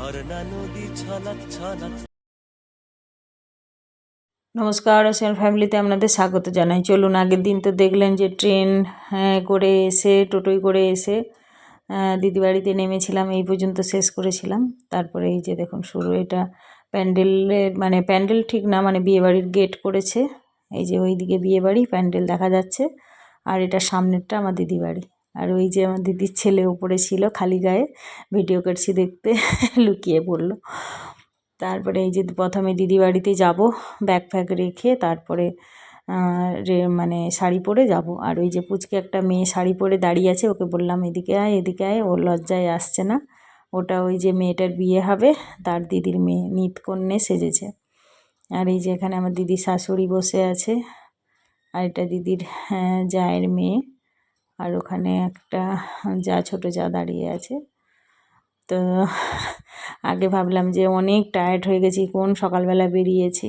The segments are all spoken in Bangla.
ঝর্ণা নদী ছলাৎ নমস্কার আসেন ফ্যামিলিতে আপনাদের স্বাগত জানাই। চলুন আগের দিন তো দেখলেন যে ট্রেন হ্যাঁ, করে এসে টোটোই করে এসে আহ, দিদি বাড়িতে নেমেছিলাম এই পর্যন্ত শেষ করেছিলাম। তারপরে এই যে দেখুন শুরু এটা প্যান্ডেলের মানে প্যান্ডেল ঠিক না মানে বিয়েবাড়ির গেট করেছে। এই যে ওইদিকে বিয়েবাড়ি প্যান্ডেল দেখা যাচ্ছে। আর এটা সামনেরটা আমার দিদি বাড়ি আর ওই যে আমার দিদির ছেলে ওপরে ছিল খালি গায়ে ভিডিও করছি দেখতে লুকিয়ে পড়ল। তারপরে এই যে প্রথমে দিদি বাড়িতে যাব ব্যাগ ফ্যাগ রেখে তারপরে মানে শাড়ি পরে যাব। আর ওই যে পুচকে একটা মেয়ে শাড়ি পরে দাঁড়িয়ে আছে ওকে বললাম এদিকে আয় এদিকে আয় ও লজ্জায় আসছে না। ওটা ওই যে মেয়েটার বিয়ে হবে তার দিদির মেয়ে নিত কন্যে সেজেছে। আর এই যে এখানে আমার দিদির শাশুড়ি বসে আছে আর এটা দিদির হ্যাঁ, জায়ের মেয়ে। আর ওখানে একটা যা ছোটো যা দাঁড়িয়ে আছে। তো আগে ভাবলাম যে অনেক টায়ার্ড হয়ে গেছি কোন সকালবেলা বেরিয়েছি।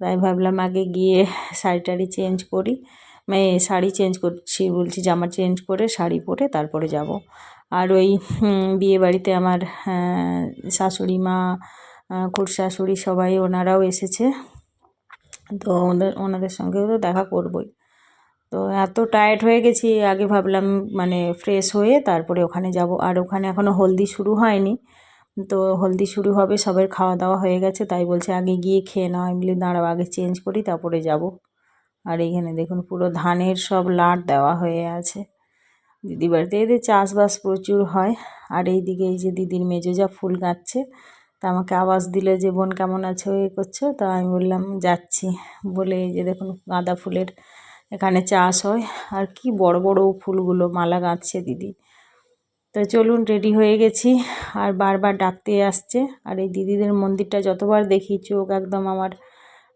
তাই ভাবলাম আগে গিয়ে শাড়ি টাড়ি চেঞ্জ করি। মানে শাড়ি চেঞ্জ করছি বলছি জামা চেঞ্জ করে শাড়ি পরে তারপরে যাব। আর ওই বিয়ে বাড়িতে আমার শাশুড়ি মা আহ, খুড়শাশুড়ি সবাই ওনারাও এসেছে। তো ওদের ওনাদের সঙ্গেও তো দেখা করবই। তো এত টায়ার্ড হয়ে গেছি, আগে ভাবলাম মানে ফ্রেশ হয়ে তারপরে ওখানে যাব। আর ওখানে এখনও হলদি শুরু হয়নি। তো হলদি শুরু হবে, সবের খাওয়া দাওয়া হয়ে গেছে, তাই বলছে আগে গিয়ে খেয়ে নাও। আমি বলি, দাঁড়াও, আগে চেঞ্জ করি, তারপরে যাব। আর এইখানে দেখুন, পুরো ধানের সব লাট দেওয়া হয়ে আছে। দিদি বাড়িতে এদের চাষবাস প্রচুর হয়। আর এইদিকে এই যে দিদির মেজো যা ফুল গাচ্ছে, তা আমাকে আওয়াজ দিলে যে, বোন কেমন আছো? এ করছ? তা আমি বললাম, যাচ্ছি। বলে এই যে দেখুন, গাঁদা ফুলের এখানে চাষ হয়। আর কি বড় বড় ফুলগুলো মালা গাঁথছে দিদি। তো চলুন রেডি হয়ে গেছি। আর বারবার ডাকতে আসছে। আর এই দিদিদের মন্দিরটা যতবার দেখি চোখ একদম আমার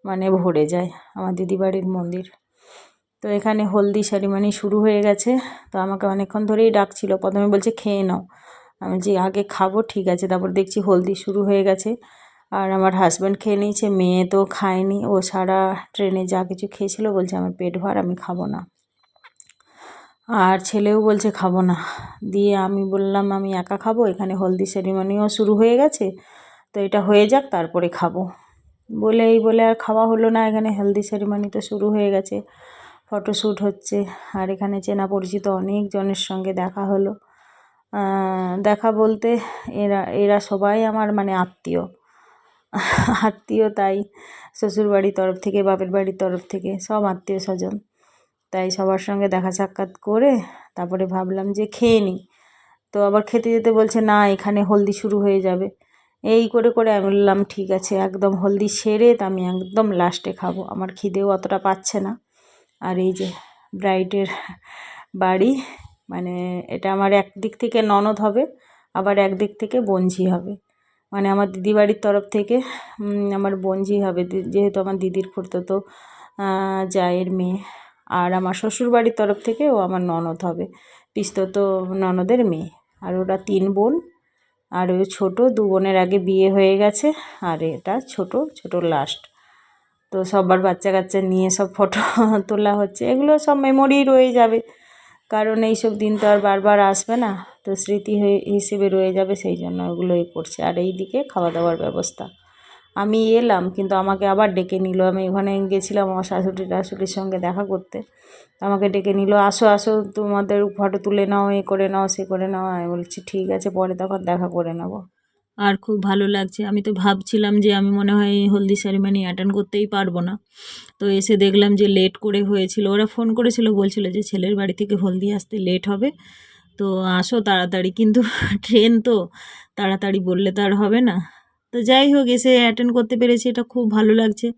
মানে ভরে যায়, আমার দিদি বাড়ির মন্দির। তো এখানে হলদি সেরিমানি শুরু হয়ে গেছে। তো আমাকে অনেকক্ষণ ধরেই ডাকছিল। প্রথমে বলছে, খেয়ে নাও। আমি যে আগে খাব, ঠিক আছে। তারপর দেখছি হলদি শুরু হয়ে গেছে। আর আমার হাজব্যান্ড খেয়ে নিয়েছে, মেয়ে তো খায়নি। ও সারা ট্রেনে যা কিছু খেয়েছিল বলছে, আমার পেট ভার, আমি খাব না। আর ছেলেও বলছে, খাব না। দিয়ে আমি বললাম, আমি একা খাব, এখানে হলদি সেরিমনিও শুরু হয়ে গেছে, তো এটা হয়ে যাক, তারপরে খাব। বলে এই বলে আর খাওয়া হলো না, এখানে হেলদি সেরিমনি তো শুরু হয়ে গেছে ফটোশ্যুট হচ্ছে। আর এখানে চেনা পরিচিত অনেকজনের সঙ্গে দেখা হলো। দেখা বলতে এরা এরা সবাই আমার মানে আত্মীয়। আত্মীয় তাই শ্বশুরবাড়ির তরফ থেকে, বাপের বাড়ির তরফ থেকে, সব আত্মীয় স্বজন তাই সবার সঙ্গে দেখা সাক্ষাৎ করে তারপরে ভাবলাম যে খেয়ে নিই। তো আবার খেতে যেতে বলছে, না, এখানে হলদি শুরু হয়ে যাবে। এই করে করে আমি বললাম, ঠিক আছে, একদম হলদি সেরে তা আমি একদম লাস্টে খাব। আমার খিদেও অতটা পাচ্ছে না। আর এই যে ব্রাইডের বাড়ি মানে এটা আমার একদিক থেকে ননদ হবে, আবার একদিক থেকে বঞ্জি হবে। মানে আমার দিদি বাড়ির তরফ থেকে আমার বঞ্জি হবে যেহেতু আমার দিদির খুঁড়তো জায়ের মেয়ে। আর আমার শ্বশুর বাড়ির তরফ থেকে ও আমার ননদ হবে পিস্তত ননদের মেয়ে। আর ওরা তিন বোন, আর ওই ছোটো, দু বোনের আগে বিয়ে হয়ে গেছে, আর এটা ছোট ছোট লাস্ট তো সবার বাচ্চা কাচ্চা নিয়ে সব ফটো তোলা হচ্ছে, এগুলো সব মেমোরি রয়ে যাবে। কারণ এইসব দিন তো আর বারবার আসবে না। তো স্মৃতি হয়ে হিসেবে রয়ে যাবে, সেই জন্য ওগুলোই করছে। আর এই দিকে খাওয়া দাওয়ার ব্যবস্থা। আমি এলাম, কিন্তু আমাকে আবার ডেকে নিল। আমি ওখানে গেছিলাম আমার শাশুড়ি টাশুড়ির সঙ্গে দেখা করতে। আমাকে ডেকে নিল, আসো আসো, তোমাদের ফটো তুলে নাও, এ করে নাও, সে করে নাও। আমি বলছি, ঠিক আছে, পরে তখন দেখা করে নেব। আর খুব ভালো লাগছে। আমি তো ভাবছিলাম যে আমি মনে হয় হলদি সেরিমানি অ্যাটেন্ড করতেই পারব না। তো এসে দেখলাম যে লেট করে হয়েছিল। ওরা ফোন করেছিল, বলছিল যে ছেলের বাড়ি থেকে হলদি আসতে লেট হবে। তো আসো তাড়াতাড়ি, কিন্তু ট্রেন তো তাড়াতাড়ি বললে তো আর হবে না। তো যাই হোক, এসে অ্যাটেন্ড করতে পেরেছি, এটা খুব ভালো লাগছে।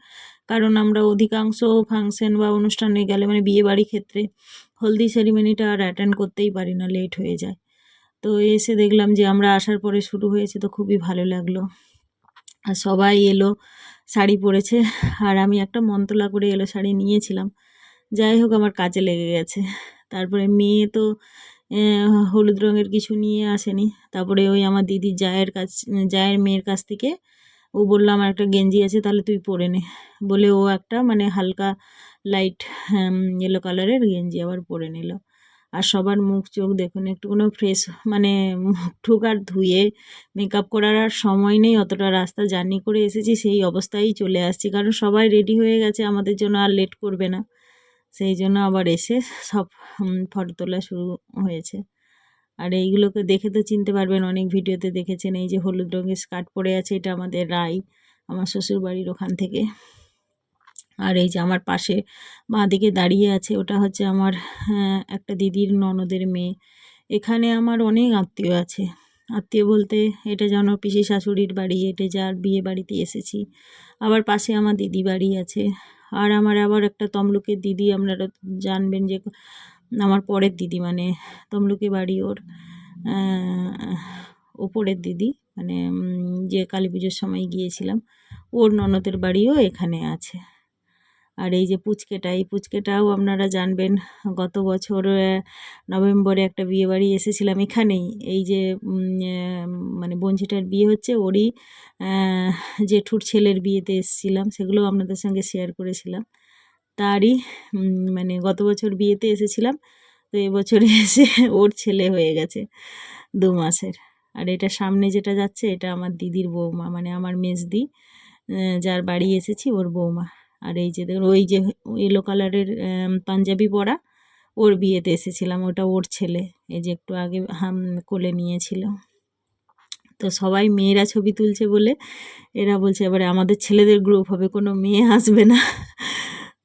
কারণ আমরা অধিকাংশ ফাংশন বা অনুষ্ঠানে গেলে মানে বিয়ে বাড়ি ক্ষেত্রে, হলদি সেরিমনিটা আর অ্যাটেন্ড করতেই পারি না লেট হয়ে যায়। তো এসে দেখলাম যে আমরা আসার পরে শুরু হয়েছে, তো খুবই ভালো লাগল। আর সবাই এলো, শাড়ি পরেছে, আর আমি একটা মন্তলা করে এলো শাড়ি নিয়েছিলাম। যাই হোক, আমার কাজে লেগে গেছে। তারপরে মেয়ে তো হলুদ রঙের কিছু নিয়ে আসেনি। তারপরে ওই আমার দিদির জায়ের কাছ, জায়ের মেয়ের কাছ থেকে ও বলল, আমার একটা গেঞ্জি আছে, তাহলে তুই পরে নে। বলে ও একটা মানে হালকা লাইট ইয়েলো কালারের গেঞ্জি আবার পরে নিল। আর সবার মুখ চোখ দেখুন একটু কোনো ফ্রেশ মানে মুখ টুক আর ধুয়ে মেকআপ করার আর সময় নেই, অতটা রাস্তা জার্নি করে এসেছি, সেই অবস্থায় চলে আসছি। কারণ সবাই রেডি হয়ে গেছে, আমাদের জন্য আর লেট করবে না। সেই জন্য আবার এসে সব ফটো তোলা শুরু হয়েছে। আর এইগুলোকে দেখে তো চিনতে পারবেন, অনেক ভিডিওতে দেখেছেন, এই যে হলুদ রঙের স্কার্ট পরে আছে, এটা আমাদের রাই, আমার শ্বশুর বাড়ির ওখান থেকে। আর এই যে আমার পাশে বাঁ দিকে দাঁড়িয়ে আছে, ওটা হচ্ছে আমার একটা দিদির ননদের মেয়ে। এখানে আমার অনেক আত্মীয় আছে। আত্মীয় বলতে এটা যেন পিসি শাশুড়ির বাড়ি, এটা যার বিয়ে বাড়িতে এসেছি। আবার পাশে আমার দিদি বাড়ি আছে। আর আমার আবার একটা তমলুকের দিদি, আপনারা জানবেন যে আমার পরের দিদি মানে তমলুকে বাড়ি ওর ওপরের দিদি মানে যে কালী পুজোর সময় গিয়েছিলাম, ওর ননদের বাড়িও এখানে আছে। আর এই যে পুচকেটা, এই পুচকেটাও আপনারা জানবেন, গত বছর নভেম্বরে একটা বিয়ে বাড়ি এসেছিলাম এখানেই। এই যে মানে বঞ্চিটার বিয়ে হচ্ছে, ওরই জেঠুর ছেলের বিয়েতে এসেছিলাম সেগুলো আপনাদের সঙ্গে শেয়ার করেছিলাম। তারই মানে গত বছর বিয়েতে এসেছিলাম, তো এবছরে এসে ওর ছেলে হয়ে গেছে দু মাসের। আর এটা সামনে যেটা যাচ্ছে, এটা আমার দিদির বৌমা মানে আমার মেজদি যার বাড়ি এসেছি, ওর বৌমা। আর এই যে দেখুন, ওই যে ইয়েলো কালারের পাঞ্জাবি পরা, ওর বিয়েতে এসেছিলাম, ওটা ওর ছেলে। এই যে একটু আগে হাম, কোলে নিয়েছিল। তো সবাই মেয়েরা ছবি তুলছে বলে এরা বলছে, এবারে আমাদের ছেলেদের গ্রুপ হবে, কোনো মেয়ে আসবে না।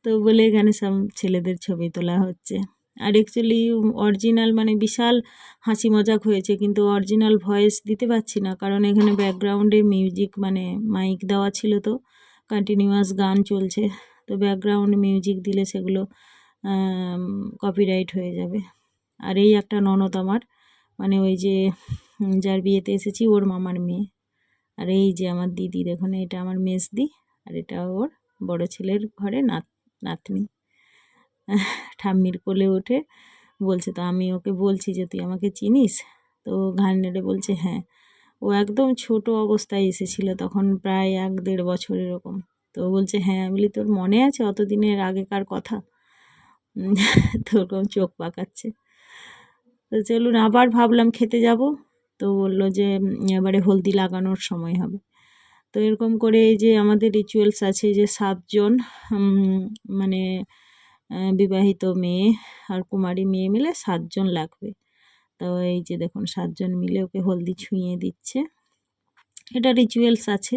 তো বলে এখানে সব ছেলেদের ছবি তোলা হচ্ছে। আর অ্যাকচুয়ালি অরিজিনাল মানে বিশাল হাসি মজাক হয়েছে, কিন্তু অরিজিনাল ভয়েস দিতে পারছি না, কারণ এখানে ব্যাকগ্রাউন্ডে মিউজিক মানে মাইক দেওয়া ছিল তো। কন্টিনিউয়াস গান চলছে, তো ব্যাকগ্রাউন্ড মিউজিক দিলে সেগুলো কপিরাইট হয়ে যাবে। আর এই একটা ননদ আমার মানে ওই যে যার বিয়েতে এসেছি ওর মামার মেয়ে। আর এই যে আমার দিদি, দেখুন এটা আমার মেজদি আর এটা ওর বড় ছেলের ঘরে নাত, নাতনি। ঠাম্মির কোলে ওঠে বলছে, তো আমি ওকে বলছি যে, তুই আমাকে চিনিস? তো ঘাড় নেড়ে বলছে হ্যাঁ। ও একদম ছোট অবস্থায় এসেছিল তখন প্রায় এক দেড় বছর এরকম। তো বলছে হ্যাঁ বলি তোর মনে আছে অত দিনের আগেকার কথা? তো ওরকম চোখ পাকাচ্ছে। তো চলুন, আবার ভাবলাম খেতে যাব। তো বলল যে এবারে হলদি লাগানোর সময় হবে। তো এরকম করে এই যে আমাদের রিচুয়ালস আছে যে সাতজন মানে বিবাহিত মেয়ে আর কুমারী মেয়ে মিলে সাতজন লাগবে। তো এই যে দেখুন, সাতজন মিলে ওকে হলদি ছুঁয়ে দিচ্ছে। এটা রিচুয়ালস আছে।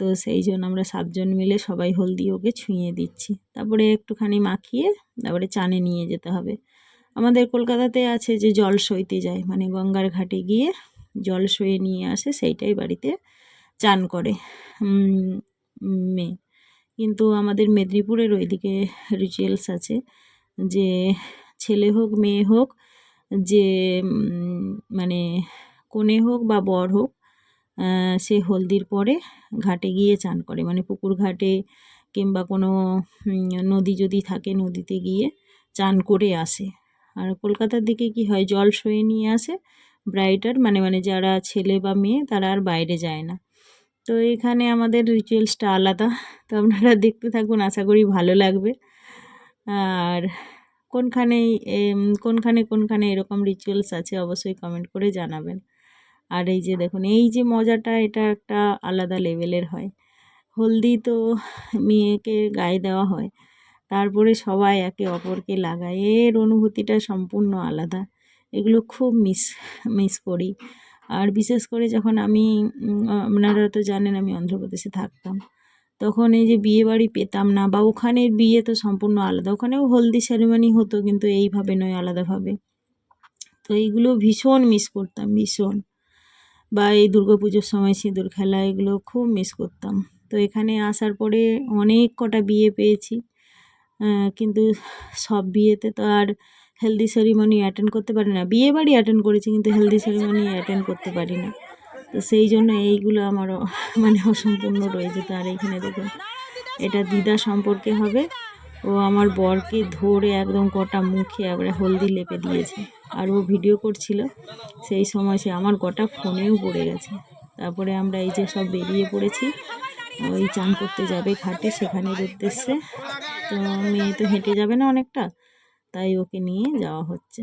তো সেই জন্য আমরা সাতজন মিলে সবাই হলদি ওকে ছুঁয়ে দিচ্ছি। তারপরে একটুখানি মাখিয়ে তারপরে চানে নিয়ে যেতে হবে। আমাদের কলকাতাতে আছে যে জল সইতে যায় মানে গঙ্গার ঘাটে গিয়ে জল সয়ে নিয়ে আসে, সেইটাই বাড়িতে চান করে। মেয়ে। কিন্তু আমাদের মেদিনীপুরের ওইদিকে রিচুয়ালস আছে যে ছেলে হোক, মেয়ে হোক যে মানে কনে হোক বা বর হোক সে হলদির পরে ঘাটে গিয়ে চান করে। মানে পুকুর ঘাটে কিংবা কোনো নদী যদি থাকে নদীতে গিয়ে চান করে আসে। আর কলকাতার দিকে কি হয়, জল সয়ে নিয়ে আসে ব্রাইডার মানে মানে যারা ছেলে বা মেয়ে তারা আর বাইরে যায় না। তো এখানে আমাদের রিচুয়ালসটা আলাদা। তো আপনারা দেখতে থাকুন, আশা করি ভালো লাগবে। আর কোনখানে কোনখানে কোনখানে এরকম রিচুয়ালস আছে অবশ্যই কমেন্ট করে জানাবেন। আর এই যে দেখুন, এই যে মজাটা এটা একটা আলাদা লেভেলের হয়। হলদি তো মেয়েকে গায়ে দেওয়া হয়, তারপরে সবাই একে অপরকে লাগায়, এর অনুভূতিটা সম্পূর্ণ আলাদা। এগুলো খুব মিস মিস করি। আর বিশেষ করে যখন আমি আপনারা তো জানেন আমি অন্ধ্রপ্রদেশে থাকতাম। তখন এই যে বিয়ে বাড়ি পেতাম না বা ওখানের বিয়ে তো সম্পূর্ণ আলাদা, ওখানেও হলদি সেরেমনি হতো কিন্তু এইভাবে নয়, আলাদাভাবে। তো এইগুলো ভীষণ মিস করতাম, ভীষণ। বা এই দুর্গাপুজোর সময় সিঁদুর খেলা, এগুলো খুব মিস করতাম। তো এখানে আসার পরে অনেক কটা বিয়ে পেয়েছি। কিন্তু সব বিয়েতে তো আর হেলদি সেরিমনি অ্যাটেন্ড করতে পারি না। বিয়ে বাড়ি অ্যাটেন্ড করেছি কিন্তু হেলদি সেরিমনি অ্যাটেন্ড করতে পারি না। তো সেই জন্য এইগুলো আমারও মানে অসম্পূর্ণ রয়ে যেত আর এইখানে দেখুন, এটা দিদা সম্পর্কে হবে। ও আমার বরকে ধরে একদম গোটা মুখে একবারে হলদি লেপে দিয়েছে। আর ও ভিডিও করছিল, সেই সময় সে আমার গোটা ফোনেও পড়ে গেছে। তারপরে আমরা এই যে সব বেরিয়ে পড়েছি, ওই চান করতে যাবে ঘাটে সেখানের উদ্দেশ্যে তো মেয়ে তো হেঁটে যাবে না অনেকটা, তাই ওকে নিয়ে যাওয়া হচ্ছে।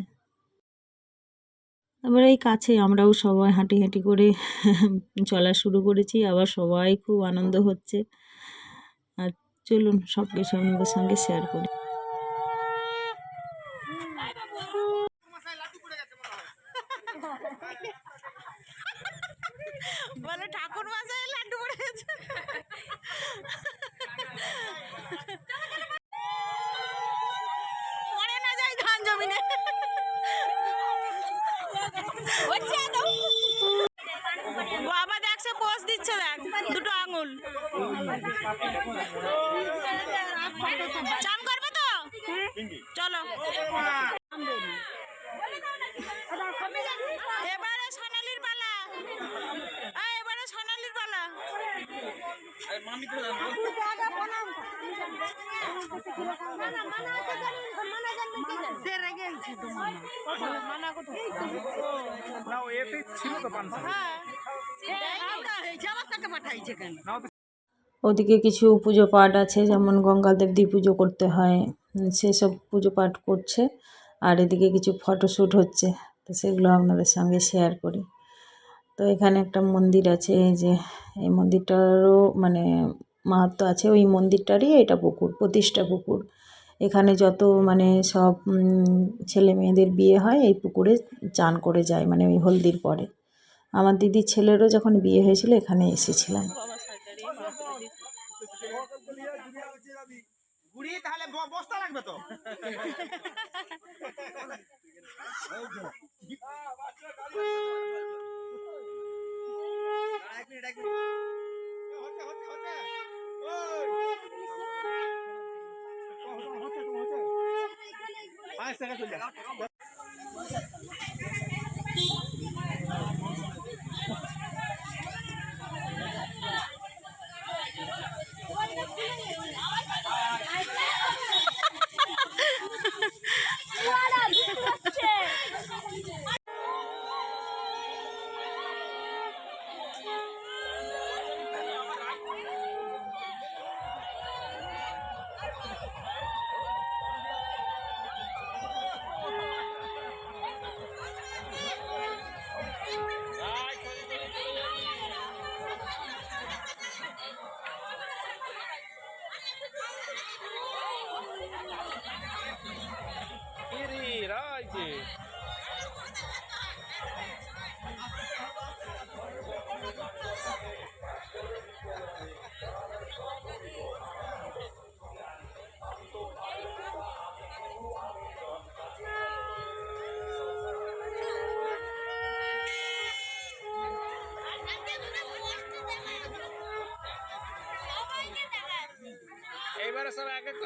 তারপরে এই কাছে আমরাও সবাই হাঁটি হাঁটি করে চলা শুরু করেছি, আবার সবাই খুব আনন্দ হচ্ছে। আর চলুন, সব কিছু আপনাদের সঙ্গে শেয়ার করি। ঠাকুর মশাই লাড্ডু পড়ে না ধান জমিনে। বাবা দেখছে পোষ দিচ্ছে, দেখ, দুটো আঙুল। চান করবে তো? চলো। এবারে সোনালির পালা। এবারে সোনালির পালা। ওদিকে কিছু পুজো পাঠ আছে, যেমন গঙ্গাদেবদি পুজো করতে হয়, সেসব পুজো পাঠ করছে, আর এদিকে কিছু ফটোশ্যুট হচ্ছে, তো সেগুলো আপনাদের সঙ্গে শেয়ার করি। তো এখানে একটা মন্দির আছে, এই যে, এই মন্দিরটারও মানে মাহাত্ম আছে ওই মন্দিরটারই এটা পুকুর প্রতিষ্ঠা পুকুর। এখানে যত মানে সব ছেলে মেয়েদের বিয়ে হয় এই পুকুরে চান করে যায় মানে ওই হলদির পরে। আমার দিদির ছেলেরও যখন বিয়ে হয়েছিল এখানে এসেছিলাম। গুড়ি তাহলে বস্তা লাগবে তো? এক মিনিট, এক মিনিট। পাঁচ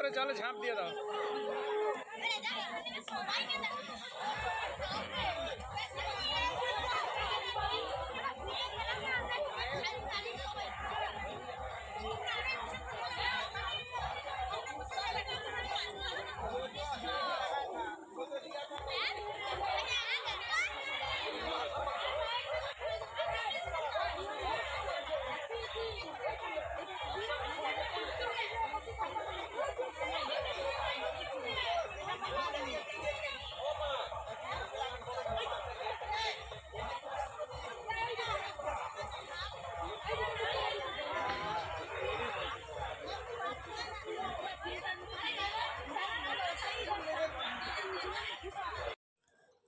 করে জলে ঝাঁপ দিয়ে দাও।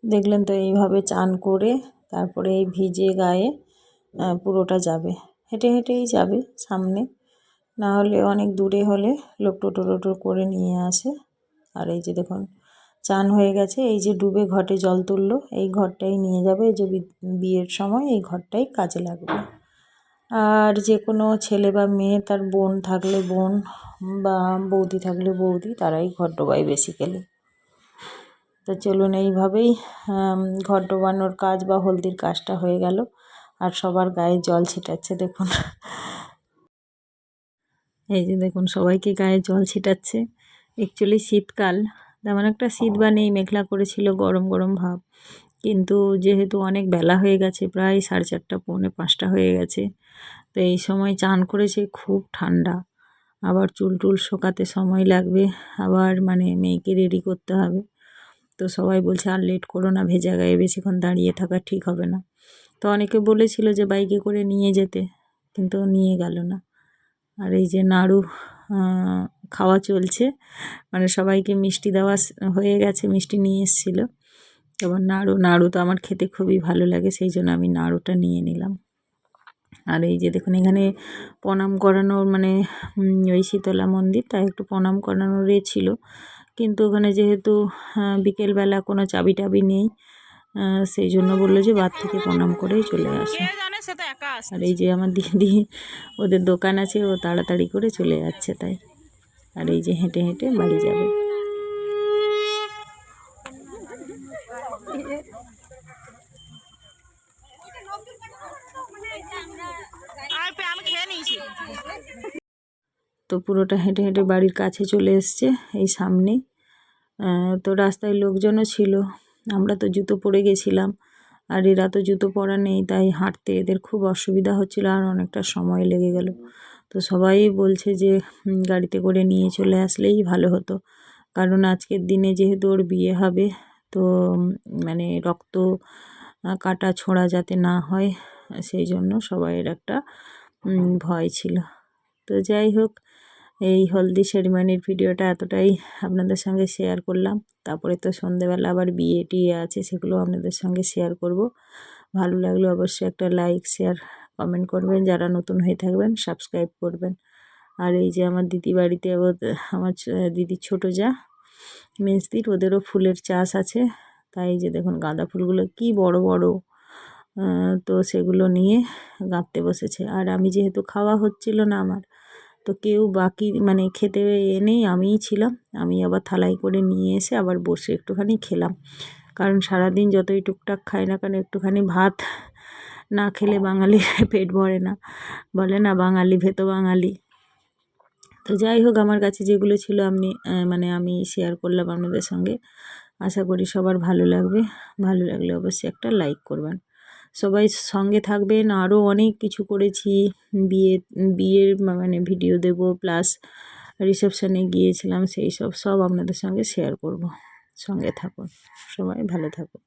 দেখলেন তো এইভাবে চান করে তারপরে এই ভিজে গায়ে পুরোটা যাবে। হেঁটে হেঁটেই যাবে সামনে। না হলে অনেক দূরে হলে লোক টোটো টোটো করে নিয়ে আসে। আর এই যে দেখুন, চান হয়ে গেছে। এই যে ডুবে ঘটে জল তুললো, এই ঘরটাই নিয়ে যাবে। এই যে বিয়ের সময় এই ঘরটাই কাজে লাগবে। আর যে কোনো ছেলে বা মেয়ে, তার বোন থাকলে বোন বা বৌদি থাকলে বৌদি, তারাই ঘর ডোবায় বেসিক্যালি তো চলুন এইভাবেই ঘর ডোবানোর কাজ বা হলদির কাজটা হয়ে গেল। আর সবার গায়ে জল ছিটাচ্ছে, দেখুন। এই যে দেখুন, সবাইকে গায়ে জল ছিটাচ্ছে। অ্যাকচুয়ালি শীতকাল তেমন একটা শীত বা নেই, মেঘলা করেছিল, গরম গরম ভাব। কিন্তু যেহেতু অনেক বেলা হয়ে গেছে, প্রায় সাড়ে চারটা, পৌনে পাঁচটা হয়ে গেছে, তো এই সময় চান করেছে খুব ঠান্ডা। আবার চুল টুল শোকাতে সময় লাগবে, আবার মানে মেয়েকে রেডি করতে হবে। তো সবাই বলছে, আর লেট করো না, ভেজা গায়ে বেশিক্ষণ দাঁড়িয়ে থাকা ঠিক হবে না। তো অনেকে বলেছিল যে, বাইকে করে নিয়ে যেতে। কিন্তু নিয়ে গেল না। আর এই যে নাড়ু খাওয়া চলছে। মানে সবাইকে মিষ্টি দেওয়া হয়ে গেছে, মিষ্টি নিয়ে এসেছিল। এবার নাড়ু নাড়ু তো আমার খেতে খুবই ভালো লাগে, সেই জন্য আমি নাড়ুটা নিয়ে নিলাম। আর এই যে দেখুন, এখানে প্রণাম করানোর মানে ওই শীতলা মন্দির তাই একটু প্রণাম করানোর ছিল। কিন্তু ওখানে যেহেতু বিকেলবেলা কোনো চাবি টাবি নেই সেই জন্য বলল যে বাদ থেকে প্রণাম করেই চলে আসো। আর এই যে আমার দিদি ওদের দোকান আছে ও তাড়াতাড়ি করে চলে যাচ্ছে তাই। আর এই যে হেঁটে হেঁটে বাড়ি যাবে আর পে- আমি খেয়ে নিয়েছি তো পুরোটা হেঁটে হেঁটে বাড়ির কাছে চলে এসছে এই সামনে। তো রাস্তায় লোকজনও ছিল। আমরা তো জুতো পরে গেছিলাম আর এরা তো জুতো পরা নেই, তাই হাঁটতে এদের খুব অসুবিধা হচ্ছিল আর অনেকটা সময় লেগে গেল। তো সবাই বলছে যে গাড়িতে করে নিয়ে চলে আসলেই ভালো হতো। কারণ আজকের দিনে যেহেতু ওর বিয়ে হবে, তো মানে রক্ত কাটা ছোঁড়া যাতে না হয়, সেই জন্য সবাইয়ের একটা ভয় ছিল। তো যাই হোক এই হলদি সেরিমানির ভিডিওটা এতটাই আপনাদের সঙ্গে শেয়ার করলাম। তারপরে তো সন্ধেবেলা আবার বিয়ে টিয়ে আছে সেগুলো আপনাদের সঙ্গে শেয়ার করব। ভালো লাগলে অবশ্যই একটা লাইক, শেয়ার, কমেন্ট করবেন। যারা নতুন হয়ে থাকবেন, সাবস্ক্রাইব করবেন। আর এই যে আমার দিদি বাড়িতে আমার দিদির ছোটো যা, মেজদির, ওদেরও ফুলের চাষ আছে। তাই যে দেখুন গাঁদা ফুলগুলো কি বড় বড় তো সেগুলো নিয়ে গাঁথতে বসেছে। আর আমি যেহেতু খাওয়া হচ্ছিল না আমার তো কেউ বাকি মানে খেতে এনেই আমিই ছিলাম। আমি আবার থালায় করে নিয়ে এসে আবার বসে একটুখানি খেলাম। কারণ সারাদিন যতই টুকটাক খাই না কেন, একটুখানি ভাত না খেলে বাঙালি পেট ভরে না। বলে না, বাঙালি ভেতো বাঙালি। তো যাই হোক, আমার কাছে যেগুলো ছিল আপনি মানে আমি শেয়ার করলাম আপনাদের সঙ্গে। আশা করি সবার ভালো লাগবে। ভালো লাগলে অবশ্যই একটা লাইক করবেন। সবাই সঙ্গে থাকবেন। আরও অনেক কিছু করেছি। বিয়ে, বিয়ের মানে ভিডিও দেব প্লাস রিসেপশনে গিয়েছিলাম, সেই সব সব আপনাদের সঙ্গে শেয়ার করব। সঙ্গে থাকুন। সবাই ভালো থাকুন।